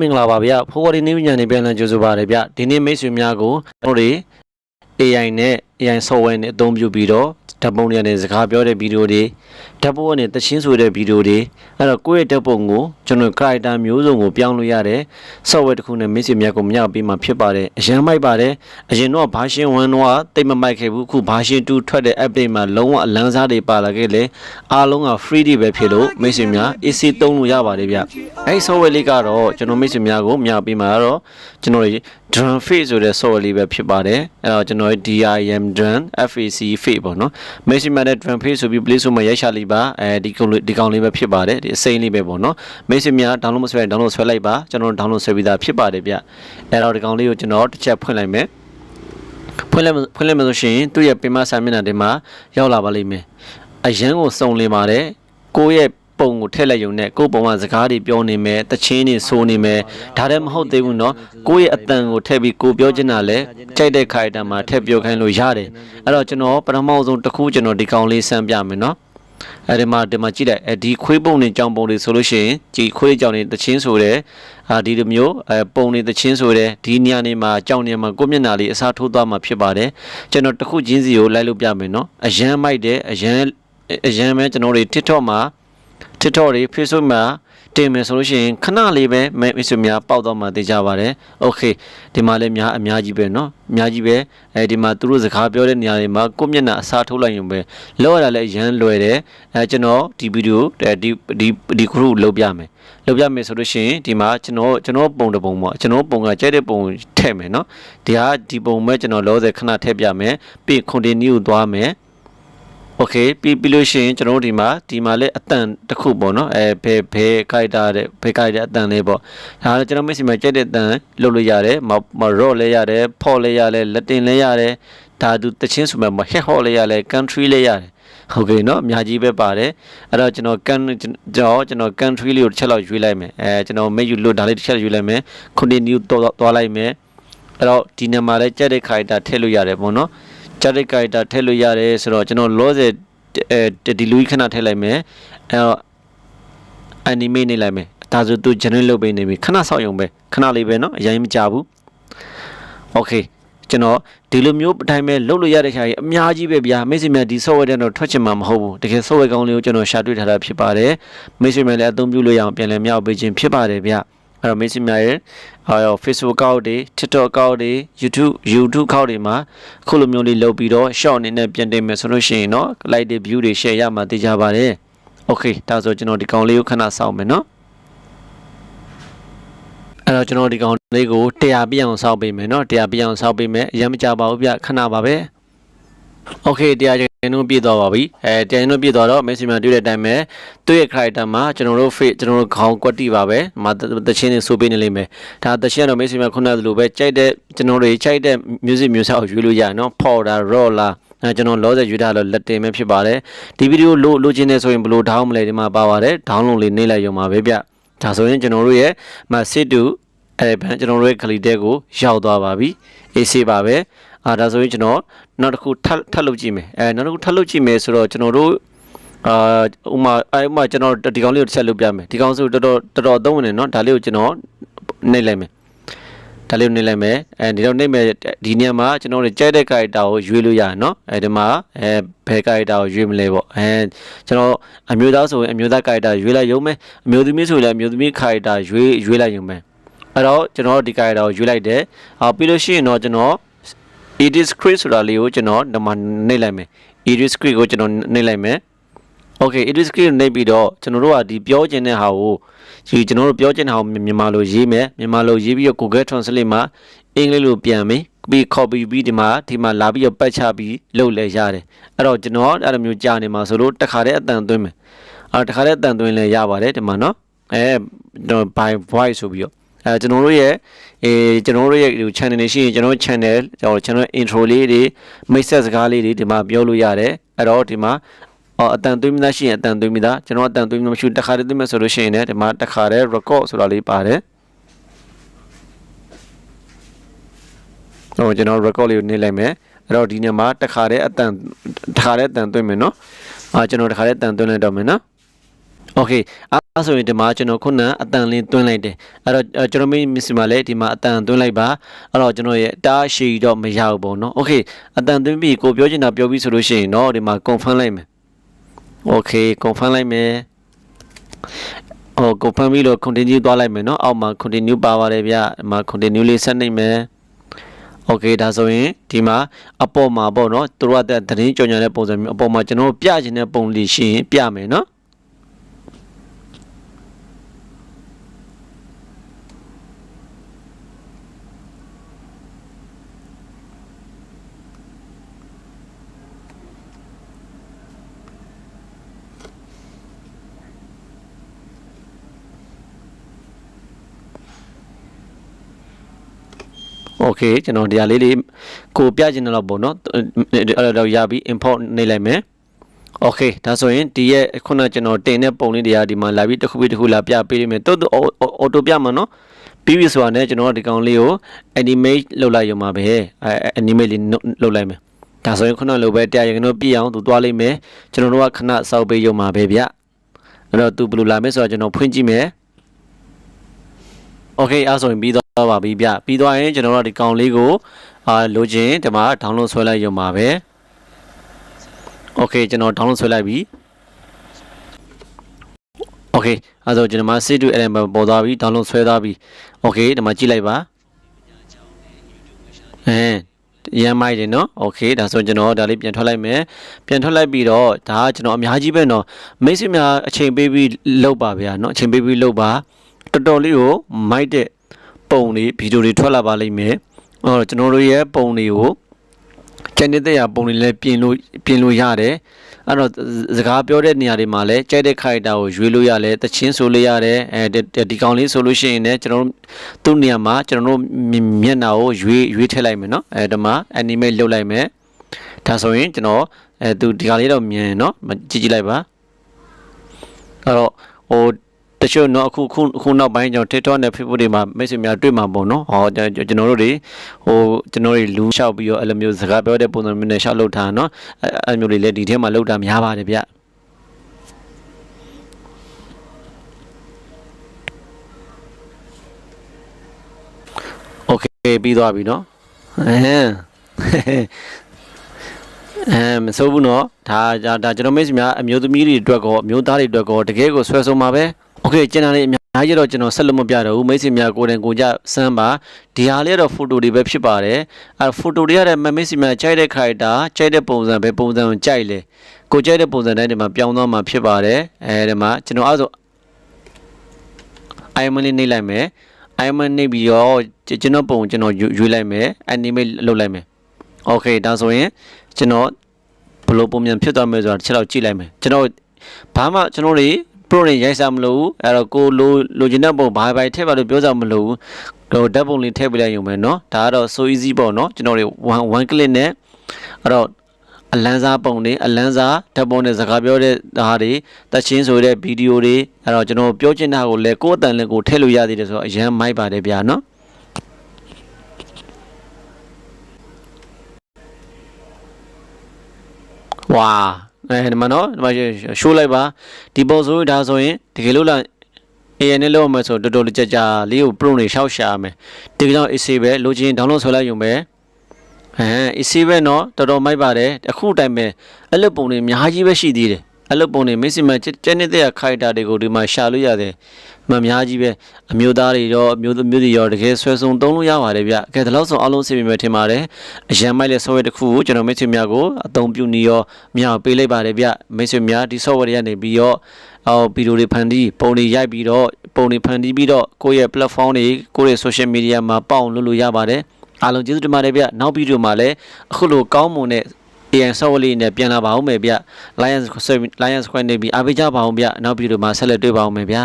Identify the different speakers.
Speaker 1: မင်္ဂလာပါဗျဖိုးကော်ဒီနေဉာဏ်နေပြန်လည်ကြိုဆိုပါရဗျဒီနေ့မိတ်ဆွေများကိုကျွန်တော်တို့ AI နဲ့ AI software နဲ့အသုံးပြုပြီးတော့ဓာတ်ပုံတွေနဲ့စကားပြောတဲ့ဗီဒီယိုတွေဓာတ်ပုံနဲ့သချင်းဆိုတဲ့ဗီဒီယိုတွေအဲ့တော့ကိုယ့်ရဲ့ဓာတ်ပုံကိုကျွန်တော် character မျိုးစုံကိုပြောင်းလို့ရတယ် software တစ်ခုနဲ့မိတ်ဆွေများကိုမျှပေးမှာဖြစ်ပါတယ်အရင်မိုက်ပါတယ်အရင်တော့ version 1တော့တိတ်မမိုက်ခဲ့ဘူးအခု version 2ထွက်တဲ့ update မှာလုံးဝအလန်းစားတွေပါလာခဲ့လေအားလုံးက free တွေပဲဖြစ်လို့မိတ်ဆွေများ AC သုံးလို့ရပါတယ်ဗျအဲ့ဒီ software လေးကတော့ကျွန်တော်မိတ်ဆွေများကိုမျှပေးမှာတော့ကျွန်တော် drum face ဆိုတဲ့ software လေးပဲဖြစ်ပါတယ်အဲ့တော့ကျွန်တော် DIM drum FAC face ပေါ့နော် maximum နဲ့ drum face ဆိုပြီး play ဆိုမှရိုက်ရှာလိုက်ပါအဲဒီကောင်လေးဒီကောင်လေးပဲဖြစ်ပါတယ်ဒီအစိမ်းလေးပဲပေါ့နော် maximum download မဆွဲရင် download ဆွဲလိုက်ပါကျွန်တော် download ဆွဲပြီးသားဖြစ်ပါတယ်ဗျအဲ့တော့ဒီကောင်လေးကိုကျွန်တော်တစ်ချက်ဖွင့်လိုက်မယ်ဖွင့်လိုက်ဖွင့်လိုက်မှဆိုရှင်သူ့ရဲ့ပင်မစာမျက်နှာတွေမှာရောက်လာပါလိမ့်မယ်အရန်ကိုစုံလင်ပါတယ်ကိုယ့်ရဲ့ ပုံကိုထည့်လိုက်ရုံနဲ့ကိုယ့်ပုံကစကားတွေပြောနေမယ်တချင်းတွေဆိုနေမယ်ဒါလည်းမဟုတ်သေးဘူးเนาะကိုယ့်ရဲ့အတန်ကိုထည့်ပြီးကိုပြောချင်တာလဲကြိုက်တဲ့ခိုင်တံမှာထည့်ပြောခိုင်းလို့ရတယ်အဲ့တော့ကျွန်တော်ပထမဆုံးတစ်ခုကျွန်တော်ဒီကောင်လေးစမ်းပြမယ်เนาะအဲဒီမှာဒီမှာကြည့်လိုက်အဲဒီခွေးပုံနဲ့ကြောင်ပုံတွေဆိုလို့ရှိရင်ကြည်ခွေးကြောင်တွေတချင်းဆိုတယ်အာဒီလိုမျိုးအဲပုံတွေတချင်းဆိုတယ်ဒီနေရာနေမှာကြောင်နေမှာကိုမျက်နှာလေးအစားထိုးသွားမှာဖြစ်ပါတယ်ကျွန်တော်တစ်ခုချင်းစီကိုလိုက်လို့ပြမယ်เนาะအရန်မိုက်တယ်အရန်အရန်ပဲကျွန်တော်တွေ TikTok မှာ TikTok တွေ Facebook မှာတင်မယ်ဆိုလို့ရှိရင်ခဏလေးပဲမိတ်ဆွေများပေါက်တော့မှသိကြပါတယ်။ Okay ဒီမှာလည်းများအများကြီးပဲเนาะအများကြီးပဲအဲဒီမှာသူတို့စကားပြောတဲ့နေရာတွေမှာကိုယ့်မျက်နှာအစားထိုးလိုက်ရင်ပဲလောက်ရတာလည်းရမ်းလွယ်တယ်အဲကျွန်တော်ဒီဗီဒီယိုဒီဒီဒီ group လုပ်ပြမယ်လုပ်ပြမယ်ဆိုလို့ရှိရင်ဒီမှာကျွန်တော်ကျွန်တော်ပုံတစ်ပုံပေါ့ကျွန်တော်ပုံကကြိုက်တဲ့ပုံထည့်မယ်เนาะဒီဟာဒီပုံမဲ့ကျွန်တော်လောဆယ်ခဏထည့်ပြမယ်ပြီး continue သွားမယ် โอเคပြီးပြီးလို့ရှိရင်ကျွန်တော်တို့ဒီမှာဒီမှာလည်းအတန်တစ်ခုပေါ့နော်အဲဘယ်ဘယ်ခိုက်တာတဲ့ဘယ်ခိုက်တဲ့အတန်လေးပေါ့ဒါလည်းကျွန်တော်မရှိမှကြက်တဲ့အတန်လုပ်လို့ရတယ်မမရော့လည်းရတယ်ဖော့လည်းရတယ်လက်တင်လည်းရတယ်ဒါသူတချင်းဆိုမှမဟက်ဟော့လည်းရတယ် country လည်းရတယ်ဟုတ်ကဲ့เนาะအများကြီးပဲပါတယ်အဲ့တော့ကျွန်တော် can ကျွန်တော်ကျွန်တော် country လေးကိုတစ်ချက်လောက်ရွေးလိုက်မယ်အဲကျွန်တော် make you လို့ဒါလေးတစ်ချက်ရွေးလိုက်မယ် continue တော့သွားလိုက်မယ်အဲ့တော့ဒီနေရာမှာလည်းကြက်တဲ့ခိုက်တာထည့်လို့ရတယ်ပေါ့နော် ကြက်တဲ့ခိုက်တာထည့်လို့ရတယ်ဆိုတော့ကျွန်တော်လောဆယ်အဲဒီလူကြီးခဏထည့်လိုက်မယ်အဲ့တော့ animate နေလိုက်မယ်ဒါဆိုသူ generate လုပ်ပေးနေပြီခဏဆောက်ရုံပဲခဏလေးပဲเนาะအရင်မကြဘူး okay ကျွန်တော်ဒီလိုမျိုးအတိုင်းပဲလုပ်လို့ရတဲ့ခါကြီးအများကြီးပဲဗျာမိတ်ဆွေများဒီ software တဲ့တော့ထွက်ချင်မှာမဟုတ်ဘူးတကယ် software ကောင်းလေးကိုကျွန်တော်ရှာတွေ့ထားတာဖြစ်ပါတယ်မိတ်ဆွေများလည်းအသုံးပြုလို့ရအောင်ပြန်လည်မြောက်ပေးခြင်းဖြစ်ပါတယ်ဗျ အဲ့တော့မိတ်ဆွေများရဲ့အာ Facebook account တွေ TikTok account တွေ YouTube YouTube account တွေမှာအခုလိုမျိုးလေးလုပ်ပြီးတော့ short အနေနဲ့ပြန်တင်မယ်ဆိုလို့ရှိရင်เนาะ like တွေ view တွေ share ရမှာသိကြပါတယ် Okay ဒါဆိုကျွန်တော်ဒီကောင်လေးကိုခဏစောင့်မယ်เนาะအဲ့တော့ကျွန်တော်ဒီကောင်လေးကို100ပြည့်အောင်စောင့်ပေးမယ်เนาะ100ပြည့်အောင်စောင့်ပေးမယ်အရင်မကြပါဘူးဗျခဏပါပဲโอเค တရားကျွန်တော်ပြည့်သွားပါပြီအဲတရားကျွန်တော်ပြည့်သွားတော့ maximum တွေ့တဲ့အတိုင်းပဲသူ့ရဲ့ character မှာကျွန်တော်တို့ face ကျွန်တော်တို့ခေါင်းကွက်တိပါပဲမှာတချင်းနေဆိုပေးနေလိမ့်မယ်ဒါတချင်းကတော့ maximum ခုနကလိုပဲကြိုက်တဲ့ကျွန်တော်တွေကြိုက်တဲ့ music မျိုးစားကိုရွေးလို့ရနော် pop တာ rock လားအဲကျွန်တော်လောဆယ်ရွေးထားလို့လက်တင်ပဲဖြစ်ပါတယ်ဒီဗီဒီယိုလိုလိုချင်နေဆိုရင်ဘယ်လို down မလဲဒီမှာပါပါတယ် download လေးနှိမ့်လိုက်ရုံပါပဲဗျဒါဆိုရင်ကျွန်တော်တို့ရဲ့ message to အဲဘန်ကျွန်တော်တို့ရဲ့ခလီတဲကိုရောက်သွားပါပြီအေးဆေးပါပဲ အာဒါဆိုရင်ကျွန်တော်နောက်တစ်ခုထပ်ထပ်လုပ်ကြည့်မယ်အဲနောက်တစ်ခုထပ်လုပ်ကြည့်မယ်ဆိုတော့ကျွန်တော်တို့အာဥမာအဲဥမာကျွန်တော်ဒီကောင်လေးကိုတစ်ချက်လုပ်ပြမယ်ဒီကောင်ဆိုတော်တော်တော်တော်သုံးနေနော်ဒါလေးကိုကျွန်တော်နှိပ်လိုက်မယ်ဒါလေးကိုနှိပ်လိုက်မယ်အဲဒီတော့နှိပ်မယ်ဒီနေရာမှာကျွန်တော်တို့ကြိုက်တဲ့ character ကိုရွေးလို့ရတယ်နော်အဲဒီမှာအဲဘယ် character ကိုရွေးမလဲပေါ့အဲကျွန်တော်အမျိုးသားဆိုရင်အမျိုးသား character ရွေးလိုက်ရုံပဲအမျိုးသမီးဆိုရင်လည်းအမျိုးသမီး character ရွေးရွေးလိုက်ရုံပဲအဲ့တော့ကျွန်တော်ဒီ character ကိုရွေးလိုက်တယ်အော်ပြီးလို့ရှိရင်တော့ကျွန်တော် edit script ဆိုတာလေးကိုကျွန်တော်ဒီမှာနှိပ်လိုက်မယ် edit script ကိုကျွန်တော်နှိပ်လိုက်မယ် okay edit script နှိပ်ပြီးတော့ကျွန်တော်တို့ကဒီပြောချင်တဲ့ဟာကိုဒီကျွန်တော်တို့ပြောချင်တဲ့ဟာကိုမြန်မာလိုရေးမယ်မြန်မာလိုရေးပြီးတော့ Google Translate မှာအင်္ဂလိပ်လိုပြန်မယ်ပြီး copy ပြီးဒီမှာဒီမှာလာပြီးတော့ပတ်ချပြီးလုပ်လဲရတယ်အဲ့တော့ကျွန်တော်အဲ့လိုမျိုးကြာနေမှာဆိုလို့တခါတည်းအတန်သွင်းမယ်အဲ့တခါတည်းအတန်သွင်းလဲရပါတယ်ဒီမှာနော်အဲ by voice ဆိုပြီးတော့ အဲကျွန်တော်တို့ရဲ့အဲကျွန်တော်တို့ရဲ့ channel တွေရှိရင်ကျွန်တော် channel ကျွန်တော် channel intro လေးတွေ မိတ်ဆက်စကားလေးတွေဒီမှာပြောလို့ရတယ်အဲ့တော့ဒီမှာအော်အတန်သွင်းမိသားရှိရင်အတန်သွင်းမိသားကျွန်တော်အတန်သွင်းမိမရှိတခါတည်းသွင်းမယ်ဆိုလို့ရှိရင်လည်းဒီမှာတခါတည်း record ဆိုတာလေးပါတယ်ဟိုကျွန်တော် record လေးကိုနှိပ်လိုက်မယ်အဲ့တော့ဒီနေ့မှာတခါတည်းအတန်တခါတည်းအတန်သွင်းမယ်နော်အာကျွန်တော်တခါတည်းအတန်သွင်းလိုက်တော့မယ်နော် โอเคအဲ့ဆိုရင်ဒီမှာကျွန်တော်ခုနအတန်လေးတွင်းလိုက်တယ်အဲ့တော့အဲ့ကျွန်တော်မစ်စီမှာလည်းဒီမှာအတန်တွင်းလိုက်ပါအဲ့တော့ကျွန်တော်ရဲ့တားရှည်တော့မရဘူးပေါ့နော်โอเคအတန်တွင်းပြီးကိုပြောချင်တာပြောပြီးဆိုလို့ရှိရင်เนาะဒီမှာ confirm လိုက်မယ်โอเค confirm လိုက်မယ်ဟို confirm ပြီးတော့ continue သွားလိုက်မယ်เนาะအောက်မှာ continue ပါပါတယ်ဗျဒီမှာ continue လေးဆက်နေမယ်โอเคဒါဆိုရင်ဒီမှာအပေါ်မှာပေါ့เนาะသူတို့ကတဲ့သတင်းကြော်ညာတဲ့ပုံစံမျိုးအပေါ်မှာကျွန်တော်ပြချင်တဲ့ပုံလေးရှိရင်ပြမယ်เนาะ โอเคကျွန်တော်ဒီဟာလေးလေးကိုပြချင်တယ်လို့ပေါ့နော်အဲ့တော့ရပြီ import နေလိုက်မယ်โอเคဒါဆိုရင်ဒီရဲ့ခုနကျွန်တော်တင်တဲ့ပုံလေးတွေကဒီမှာလာပြီးတစ်ခုပြီးတစ်ခုလာပြပေးလိမ့်မယ်တိုးတိုးအော်တိုပြမှာနော်ပြီးပြီဆိုတာနဲ့ကျွန်တော်ဒီကောင်လေးကို animate လုပ်လိုက်ရုံပါပဲအဲ animate လေးလုပ်လိုက်မယ်ဒါဆိုရင်ခုနလိုပဲတရားရင်တော့ပြည့်အောင်သူသွားလိမ့်မယ်ကျွန်တော်တို့ကခဏစောက်ပေးရုံပါပဲဗျအဲ့တော့သူဘယ်လိုလာမလဲဆိုတော့ကျွန်တော်ဖွင့်ကြည့်မယ် โอเคအဲ့ဆိုရင်ပြီးတော့ပါပြီဗျပြီးသွားရင်ကျွန်တော်တို့ဒီကောင်လေးကိုအာလိုချင်ဒီမှာ download ဆွဲလိုက်ရုံပါပဲโอเคကျွန်တော် download ဆွဲလိုက်ပြီโอเคအဲ့တော့ကျွန်တော်မှာ save to element ပေါ်သွားပြီ download ဆွဲသွားပြီโอเคဒီမှာကြည့်လိုက်ပါအဲရမ်းမိုက်တယ်နော်โอเคဒါဆိုကျွန်တော်ဒါလေးပြန်ထွက်လိုက်မယ်ပြန်ထွက်လိုက်ပြီးတော့ဒါကကျွန်တော်အများကြီးပဲနော်မိတ်ဆွေများအချိန်ပေးပြီးလုပ်ပါဗျာနော်အချိန်ပေးပြီးလုပ်ပါ တော်တော်လေးကိုမိုက်တဲ့ပုံတွေဗီဒီယိုတွေထွက်လာပါလိမ့်မယ်အော်ကျွန်တော်တို့ရဲ့ပုံတွေကိုကျန်တဲ့ရပုံတွေလည်းပြင်လို့ပြင်လို့ရတယ်အဲ့တော့စကားပြောတဲ့နေရာတွေမှာလည်းကြိုက်တဲ့ခိုက်တာကိုရွေးလို့ရတယ်တချင်းဆိုလို့ရတယ်အဲဒီကောင်လေးဆိုလို့ရှိရင်လည်းကျွန်တော်တို့သူ့နေရာမှာကျွန်တော်တို့မျက်နှာကိုရွေးရွေးထည့်လိုက်မယ်နော်အဲဒီမှာ animate လုပ်လိုက်မယ်ဒါဆိုရင်ကျွန်တော်အဲသူဒီကောင်လေးတော့မြင်နော်ကြည့်ကြည့်လိုက်ပါအဲ့တော့ဟို တချို့တော့အခုခုခုနောက်ပိုင်းကျွန်တော် TikTok နဲ့ Facebook တွေမှာမိတ်ဆွေများတွေ့မှာပေါ့နော်ဟောကျွန်တော်တို့တွေဟိုကျွန်တော်တွေလူလျှောက်ပြီးတော့အဲ့လိုမျိုးစကားပြောတဲ့ပုံစံမျိုးနဲ့လျှောက်လုပ်ထားနော်အဲ့လိုမျိုးတွေလည်းဒီထဲမှာလုပ်တာများပါတယ်ဗျโอเคပြီးသွားပြီเนาะအဲအဲမဆိုးဘူးเนาะဒါဒါကျွန်တော်မိတ်ဆွေများအမျိုးသမီးတွေအတွက်ကောအမျိုးသားတွေအတွက်ကောတကယ်ကိုဆွဲဆုံးပါပဲ โอเคကျန်တာလေးအများကြီးတော့ကျွန်တော်ဆက်လို့မပြတော့ဘူးမိတ်ဆွေများကိုယ်တိုင်ကိုကြစမ်းပါဒီဟာလေးတော့ဖိုတိုတွေပဲဖြစ်ပါတယ်အဲဖိုတိုတွေရတဲ့မိတ်ဆွေများကြိုက်တဲ့ခိုက်တာကြိုက်တဲ့ပုံစံပဲပုံစံကိုကြိုက်လေကိုကြိုက်တဲ့ပုံစံတိုင်းဒီမှာပြောင်းသွားမှာဖြစ်ပါတယ်အဲဒီမှာကျွန်တော်အဲ့ဆိုအိုင်မလေးနှိပ်လိုက်မယ်အိုင်မနှိပ်ပြီးတော့ကျွန်တော်ပုံကျွန်တော်ရွေးလိုက်မယ်အနီမေလုပ်လိုက်မယ်โอเคဒါဆိုရင်ကျွန်တော်ဘလို့ပုံမြန်ဖြစ်သွားမယ်ဆိုတာတစ်ချက်တော့ကြည့်လိုက်မယ်ကျွန်တော်ဘာမှကျွန်တော်တွေ pro တွေရိုက်စားမလို့အဲ့တော့ကိုလိုလိုချင်တဲ့ပုံဘာဘာထည့်ပါလို့ပြောစားမလို့ဟိုဓာတ်ပုံလေးထည့်ပေးလိုက်ရုံပဲเนาะဒါကတော့ so easy ပေါ့เนาะကျွန်တော်တွေ one one click နဲ့အဲ့တော့အလန်းစားပုံတွေအလန်းစားဓာတ်ပုံတွေစကားပြောတဲ့ဟာတွေတချင်းဆိုတဲ့ဗီဒီယိုတွေအဲ့တော့ကျွန်တော်ပြောချင်တာကိုလည်းကိုယ်အတန်လည်းကိုထည့်လို့ရသေးတယ်ဆိုတော့အရန်မိုက်ပါတယ်ဗျာเนาะဝါ အဲဒီမှာနော်ဒီမှာရှိုးလိုက်ပါဒီပုံဆိုဒါဆိုရင်တကယ်လို့လား AI နဲ့လောက်မယ်ဆိုတော်တော်လေးကြကြလေးကို pro တွေရှောက်ရှာမယ်ဒီကြောင့် AC ပဲလိုချင် download ဆွဲလိုက်ရုံပဲအဲ AC ပဲနော်တော်တော်မိုက်ပါတယ်အခုတိုင်ပဲအဲ့လိုပုံတွေအများကြီးပဲရှိသေးတယ် အဲ့လိုပုံတွေမိတ်ဆွေမကျက်နေတဲ့ခိုက်တာတွေကိုဒီမှာရှာလို့ရတယ်မများကြီးပဲအမျိုးသားတွေရောအမျိုးသမီးတွေရောတကယ်ဆွဲဆုံသုံးလို့ရပါတယ်ဗျကဲဒီလောက်ဆိုအလုံးစီပြီမယ်ထင်ပါတယ်အရန်မိုက်တဲ့ software တစ်ခုကိုကျွန်တော်မိတ်ဆွေများကိုအသုံးပြုနေရောမြောက်ပေးလိုက်ပါတယ်ဗျမိတ်ဆွေများဒီ software တွေကနေပြီးတော့အော်ဗီဒီယိုတွေဖန်တီးပုံတွေရိုက်ပြီးတော့ပုံတွေဖန်တီးပြီးတော့ကိုယ့်ရဲ့ platform တွေကိုယ့်ရဲ့ social media မှာပေါအောင်လုပ်လို့ရပါတယ်အားလုံးကျေးဇူးတင်ပါတယ်ဗျနောက်ဗီဒီယိုမှာလည်းအခုလိုကောင်းမွန်တဲ့ AI software လေးနဲ့ပြန်လာပါအောင်မယ်ဗျ Lions Lions Square နေပြီးအားပေးကြပါအောင်ဗျနောက်ဗီဒီယိုမှာဆက်လက်တွေ့ပါအောင်မယ်ဗျာ